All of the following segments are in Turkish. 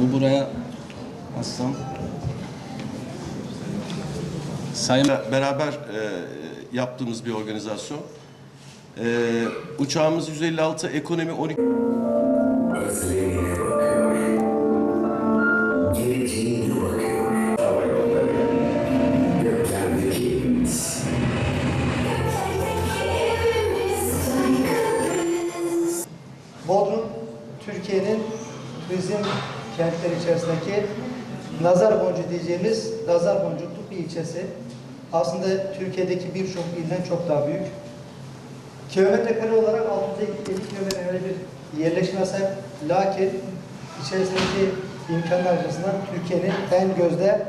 Bu buraya assam. Sayın beraber e, yaptığımız bir organizasyon. E, uçağımız 156, ekonomi 12. Özlemine bakıyor. Geleceğine bakıyor. Hava yolları. Göklerdeki evimiz. Bodrum, Türkiye'nin turizm kentleri içerisindeki nazar boncuğu diyeceğimiz nazar boncukluk bir ilçesi. Aslında Türkiye'deki birçok ilden çok daha büyük. Kilometre kare olarak 650 kilometre kare bir yerleşime sahip. Lakin içerisindeki imkanlar açısından Türkiye'nin en gözde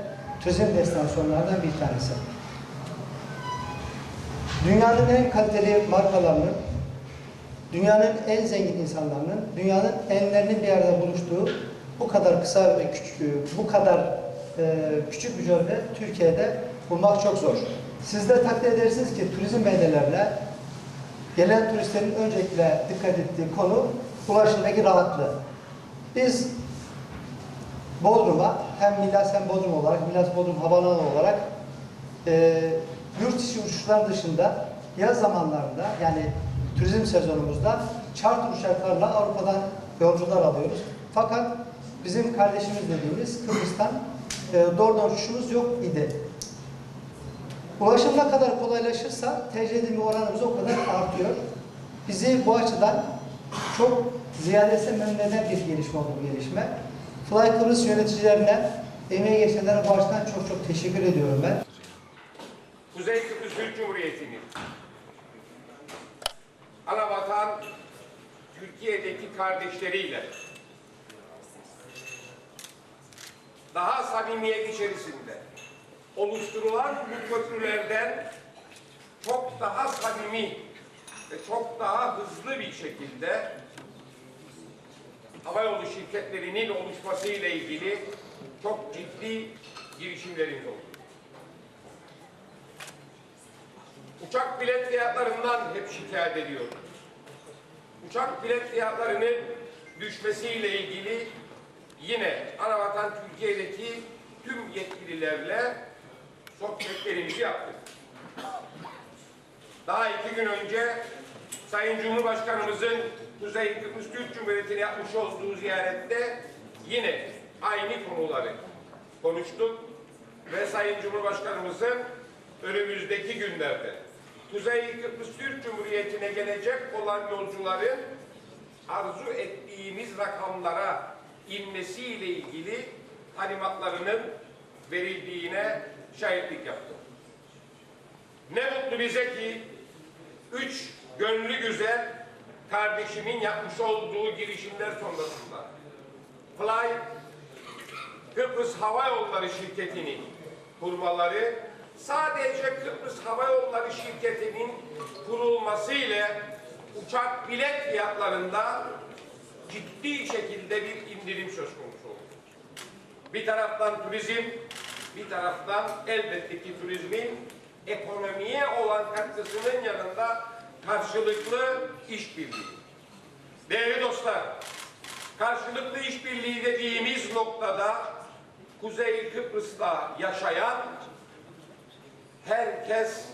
turizm destinasyonlarından bir tanesi. Dünyanın en kaliteli markalarının, dünyanın en zengin insanlarının, dünyanın enlerinin bir arada buluştuğu bu kadar kısa ve küçük, bu kadar e, küçük bir coğrafyada Türkiye'de bulmak çok zor. Siz de takdir edersiniz ki turizm beldelerine gelen turistlerin öncelikle dikkat ettiği konu ulaşımdaki rahatlığı. Biz Bodrum'a hem Milas hem Bodrum olarak, Milas Bodrum Havaalanı olarak e, yurt içi uçuşlar dışında yaz zamanlarında yani turizm sezonumuzda charter uçaklarla Avrupa'dan yolcular alıyoruz. Fakat bizim kardeşimiz dediğimiz Kıbrıs'tan e, doğrudan uçuşumuz yok idi. Ulaşım ne kadar kolaylaşırsa edilme oranımız o kadar artıyor. Bizi bu açıdan çok ziyadesiyle memnun eden bir gelişme oldu bu gelişme. Fly Kıbrıs yöneticilerine, emeği geçenlere bu açıdan çok çok teşekkür ediyorum ben. Kuzey Kıbrıs Türk Cumhuriyeti'nin anavatan Türkiye'deki kardeşleriyle daha samimiyet içerisinde oluşturulan bu köprülerden çok daha samimi ve çok daha hızlı bir şekilde havayolu şirketlerinin oluşması ile ilgili çok ciddi girişimlerimiz oldu. Uçak bilet fiyatlarından hep şikayet ediyorum. Uçak bilet fiyatlarının düşmesiyle ilgili yine Anavatan Türkiye'deki tüm yetkililerle sohbetlerimizi yaptık. Daha iki gün önce Sayın Cumhurbaşkanımızın Kuzey Kıbrıs Türk Cumhuriyeti'ne yapmış olduğu ziyarette yine aynı konuları konuştuk ve Sayın Cumhurbaşkanımızın önümüzdeki günlerde Kuzey Kıbrıs Türk Cumhuriyeti'ne gelecek olan yolcuların arzu ettiğimiz rakamlara inmesiyle ilgili talimatlarının verildiğine şahitlik yaptım. Ne mutlu bize ki üç gönlü güzel kardeşimin yapmış olduğu girişimler sonrasında Fly Kıbrıs Hava Yolları şirketinin kurmaları sadece Kıbrıs Hava Yolları şirketinin kurulması ile uçak bilet fiyatlarında ciddi şekilde bir indirim söz konusu oldu. Bir taraftan turizm, bir taraftan elbette ki turizmin ekonomiye olan katkısının yanında karşılıklı işbirliği. Değerli dostlar, karşılıklı işbirliği dediğimiz noktada Kuzey Kıbrıs'ta yaşayan herkes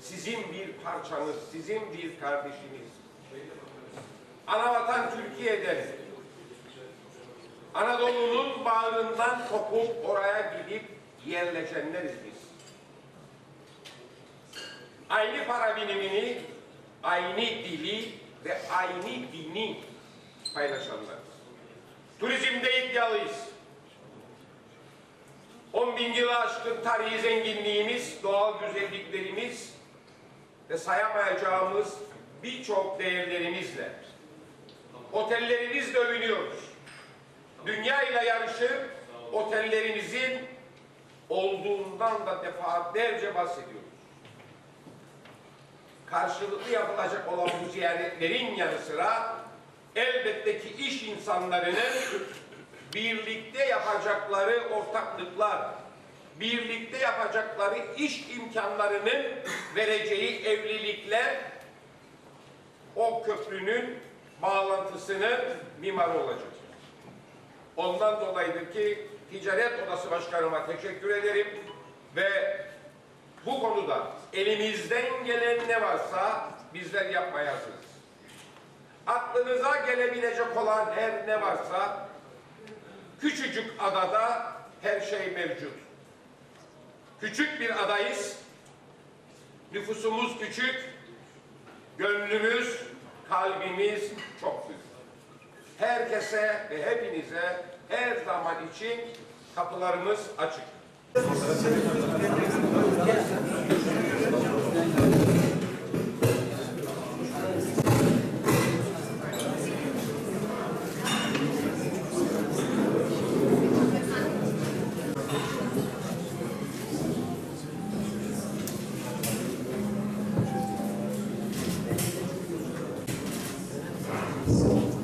sizin bir parçanız, sizin bir kardeşiniz. Anavatan Türkiye'den Anadolu'nun bağrından kopup oraya gidip yerleşenleriz biz. Aynı para birimini, aynı dili ve aynı dini paylaşanlar. Turizmde iddialıyız. 10 bin yılı aşkın tarihi zenginliğimiz, doğal güzelliklerimiz ve sayamayacağımız birçok değerlerimizle otellerimizle övünüyoruz. Dünya ile yarışıp otellerimizin olduğundan da defaatlerce bahsediyoruz. Karşılıklı yapılacak olan bu ziyaretlerin yanı sıra elbette ki iş insanlarının birlikte yapacakları ortaklıklar, birlikte yapacakları iş imkanlarının vereceği evlilikler o köprünün bağlantısının mimarı olacak. Ondan dolayıdır ki Ticaret Odası Başkanıma teşekkür ederim ve bu konuda elimizden gelen ne varsa bizler yapmaya hazırız. Aklınıza gelebilecek olan her ne varsa küçücük adada her şey mevcut. Küçük bir adayız. Nüfusumuz küçük. Gönlümüz, kalbimiz çok büyük. Herkese ve hepinize her zaman için kapılarımız açık. So.